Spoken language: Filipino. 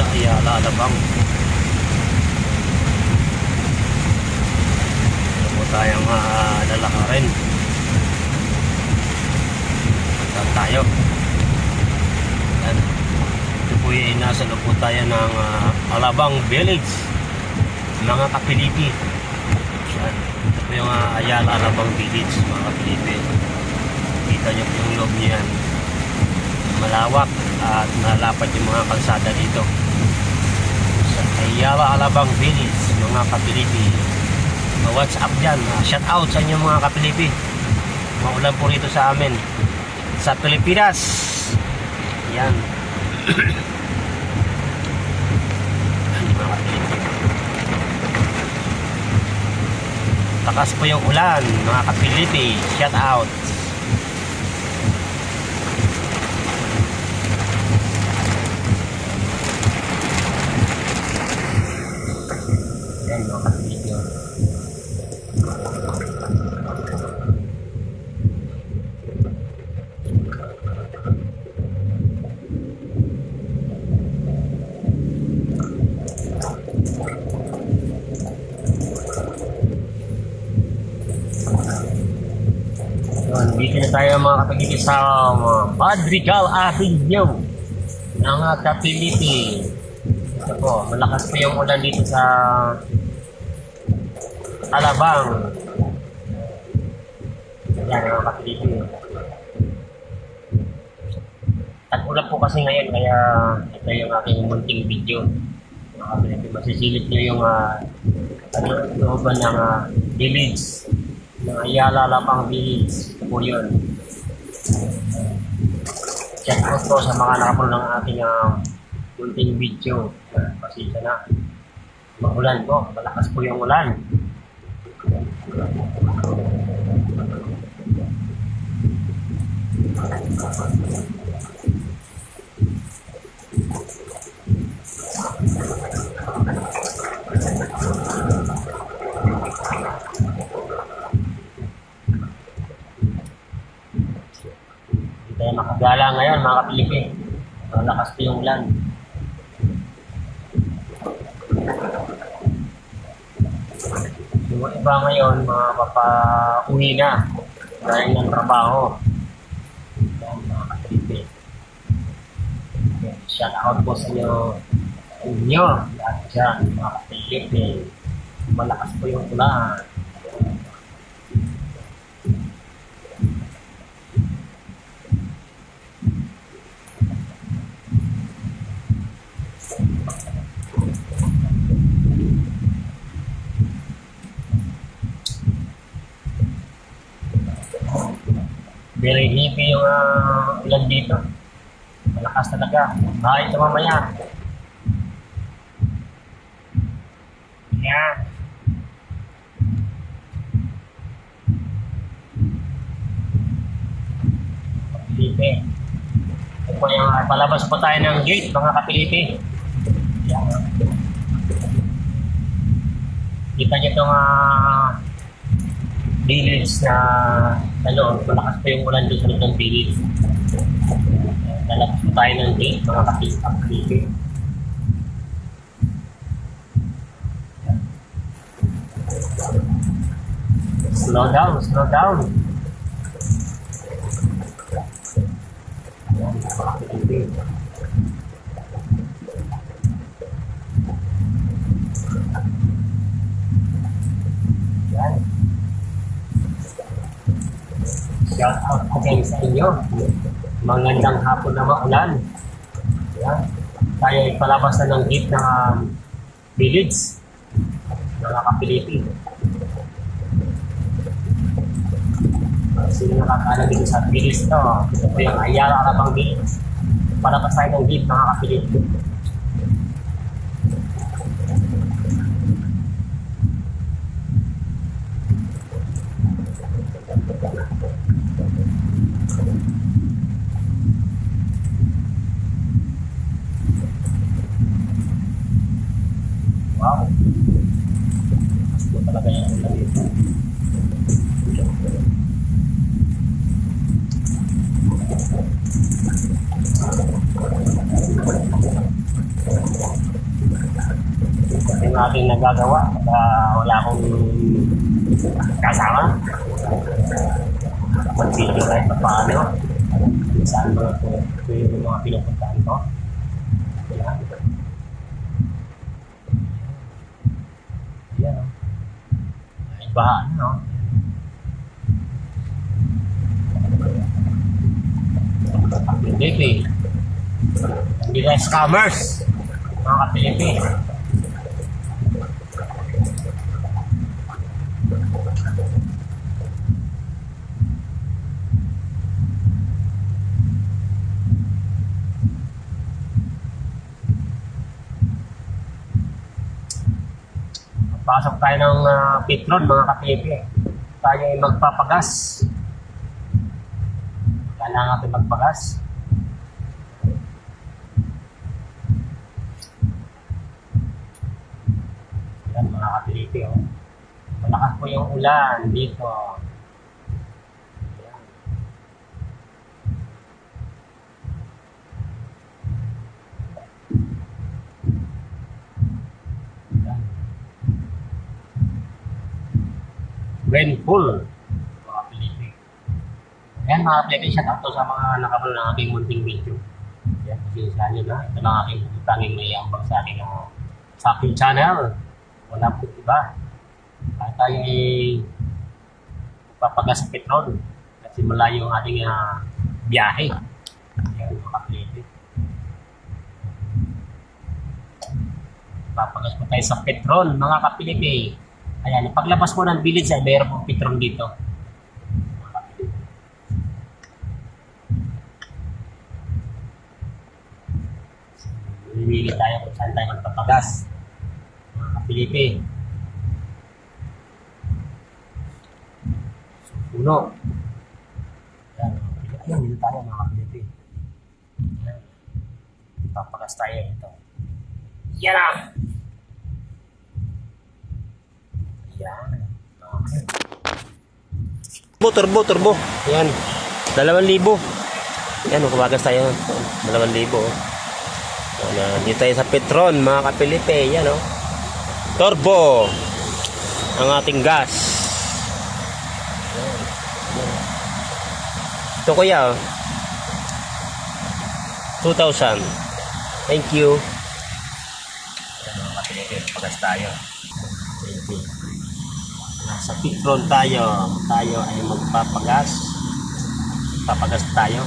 sa Ayala, Alabang. Ito po tayong uh, lalakarin. Saan tayo? Yan. Ito po yung nasa loob po tayo ng ah, Alabang Village. Mga kapilipi. Yan. Ito po yung uh, Ayala, Alabang Village, mga kapilipi. Kita niyo po yung loob niyan malawak at malapad yung mga kalsada dito Ayala Alabang Village mga kapilipi. Uh, what's up dyan? Uh, shout out sa inyo mga kapilipi. Maulan po rito sa amin. Sa Pilipinas. Yan. Takas po yung ulan mga kapilipi. Shout out tayo mga kapilipyo sa uh, Madrigal Avenue ng Kapilipi. Ito po, malakas po yung ulan dito sa Alabang. Yan mga kapilipin. At ulan po kasi ngayon, kaya ito yung aking munting video. Mga kapilipin, masisilip nyo yung uh, ano, looban ng uh, village. Ng Ayala Alabang Village. Po yun. Check out po sa mga nakapulong ng ating uh, kunting video. Pasensya na. Magulan po. Malakas po yung ulan. Hindi tayo mga kapilipin. Malakas po yung ulan. Yung iba ngayon, mga papauwi na dahil ng trabaho. Yan, mga kapilipin. Shout out po sa inyo, inyo, lahat dyan, mga kapilipin. Malakas po yung ulan. Very heavy yung uh, ulan dito. Malakas talaga. Bahay ito mamaya. Yan. Kapilipi. Ito po yung uh, palabas po tayo ng gate, mga kapilipi. Yan. Kita niyo itong uh, village na ano, malakas pa yung ulan doon sa loob ng village. Lalabas po tayo ng gate, mga kapitang Slow down, slow down. Ayan, mga again sa inyo. Magandang hapon na maulan. Yan. Tayo ay palabas na ng gate ng um, village. Mga kapilipi. Sino nakakaalam dito sa village to? Ito yung Ayala Alabang Village. Palabas tayo ng gate mga kapilipi. Wow. Gusto talaga yung ulan dito. aking nagagawa. Uh, wala akong kasama. Mag-video kahit pa paano. Saan mga ito, ito yung mga pinupuntahan ko. Yan. Yan. oh. Ay, bahaan, no? Kapilipi. Hindi na scammers. Mga kapilipi. Pasok tayo ng uh, Petron, mga kapilipi. Tayo ay magpapagas. Kailangan natin magpagas. Yan mga kapilipi. Oh. Malakas po yung ulan dito. Rainfall. Mga kapilipi. Yan mga kapilipi, shout out to sa mga nakapalo ng aking munting video. Yan, kasi sa inyo na. Ito lang aking tanging may ambag sa aking, uh, sa aking channel. Wala po iba. Kahit tayo ay papagas sa petrol. Kasi malayo ang ating uh, biyahe. Yan mga kapilipi. Papagas po tayo sa petrol, mga kapilipi. Ayan, paglabas mo ng village ay mayroon pong petrol dito. Mamimili tayo kung saan tayo magpapagas. Mga kapilipi. Puno. Yan, mga kapilipi. Yan, dito tayo mga kapilipi. Yan. Papagas tayo ito. Yan na! Yan. Turbo, turbo, turbo. Yan. Dalawang libo. Yan, kumagas tayo. Dalawang libo. Yan, ah, dito tayo sa Petron, mga kapilipe. Yan, oh. Turbo. Ang ating gas. Ito kuya, oh. 2,000. Thank you. Mga kapilipe. Pagas tayo. Thank you. Nasa Petron tayo. Tayo ay magpapagas. Papagas tayo.